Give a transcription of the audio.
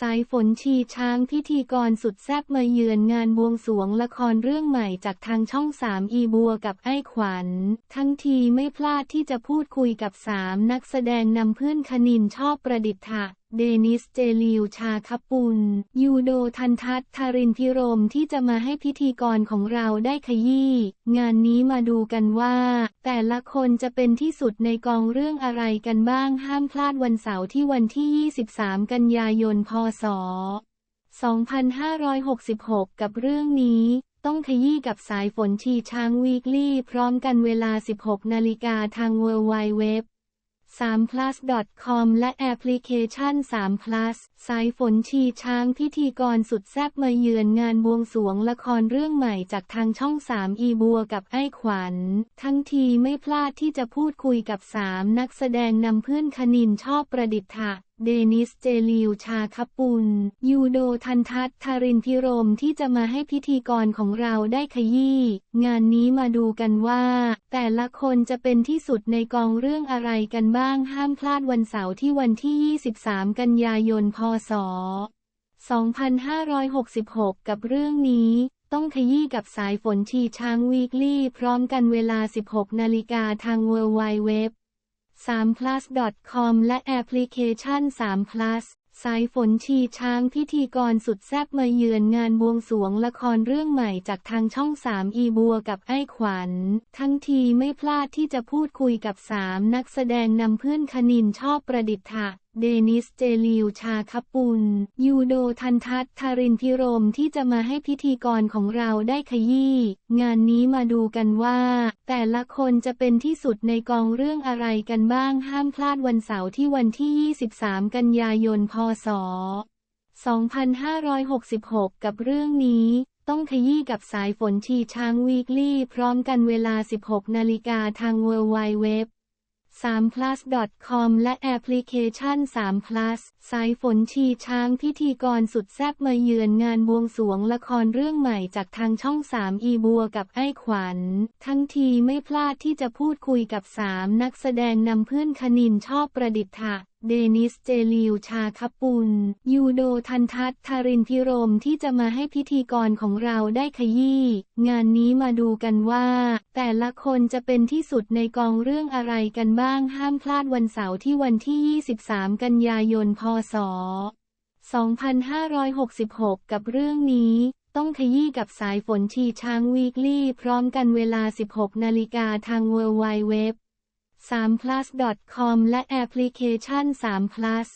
สายฝนชีช้างพิธีกรสุดแซ่บมาเยือนงานบวงสรวงละครเรื่องใหม่จากทางช่องสามอีบัวกับไอ้ขวัญ ทั้งทีไม่พลาดที่จะพูดคุยกับสามนักแสดงนำเพื่อนคณินชอบประดิษฐะเดนิสเจลิวชาคปุล ยูโดทันทัศน์ทารินพิรมที่จะมาให้พิธีกรของเราได้ขยี้ งานนี้มาดูกันว่า แต่ละคนจะเป็นที่สุดในกองเรื่องอะไรกันบ้างห้ามพลาดวันเสาร์ที่วันที่ 23 กันยายนพศ 2566 กับเรื่องนี้ ต้องขยี้กับสายฝนชีช้างวีคลี่ พร้อมกันเวลา 16 นาฬิกาทาง w w w 3 plus com และแอปพลิเคชัน3 plus สายฝนชีช้างพิธีกรสุดแซ่บมาเยือนงานบวงสวงละครเรื่องใหม่จากทางช่อง 3 อีบัวกับไอ้ขวัญ ทั้งทีไม่พลาดที่จะพูดคุยกับ 3 นักแสดงนำเพื่อนคณินชอบประดิษฐะ เดนิส เจลิว ชาคปุล ยูโดทันทัศน์ทารินพิรมที่จะมาให้พิธีกรของเราได้ขยี้ งานนี้มาดูกันว่า แต่ละคนจะเป็นที่สุดในกองเรื่องอะไรกันบ้างห้ามพลาดวันเสาร์ที่วันที่ 23 กันยายน พศ 2566 กับเรื่องนี้ต้องขยี้กับสายฝนชีช้างวีคลี่ พร้อมกันเวลา 16 นาฬิกาทาง w w w 3 plus com และแอปพลิเคชัน3 plus สายฝนชีช้างพิธีกรสุดแซ่บมาเยือนงานบวงสรวงละครเรื่องใหม่จากทางช่อง 3 อีบัวกับไอ้ขวัญ ทั้งทีไม่พลาดที่จะพูดคุยกับ 3 นักแสดงนำเพื่อนคณินชอบประดิษฐะ เดนิส เจลิว ชาคปุล ยูโดทันทัศน์ทารินพิรมที่จะมาให้พิธีกรของเราได้ขยี้ งานนี้มาดูกันว่า แต่ละคนจะเป็นที่สุดในกองเรื่องอะไรกันบ้าง ห้ามพลาดวันเสาร์ที่วันที่ 23 กันยายน พศ 2566 กับเรื่องนี้ต้องขยี้กับสายฝนชีช้างวีคลี่ พร้อมกันเวลา 16 นาฬิกาทาง w w w 3 plus com และแอปพลิเคชัน3 plus สายฝนชีช้างพิธีกรสุดแซ่บมาเยือนงานบวงสวงละครเรื่องใหม่จากทางช่อง 3 อีบัวกับไอ้ขวัญ ทั้งทีไม่พลาดที่จะพูดคุยกับ 3 นักแสดงนำเพื่อนคณินชอบประดิษฐะ เดนิสเจลิวชาคปุล ยูโดทันทัศน์ทารินพิรมที่จะมาให้พิธีกรของเราได้ขยี้ งานนี้มาดูกันว่า แต่ละคนจะเป็นที่สุดในกองเรื่องอะไรกันบ้างห้ามพลาดวันเสาร์ที่วันที่ 23 กันยายนพศ 2566 กับเรื่องนี้ต้องขยี้กับสายฝนชีช้างวีคลี่ พร้อมกันเวลา 16 นาฬิกาทาง w w w 3 plus com และแอปพลิเคชัน3 plus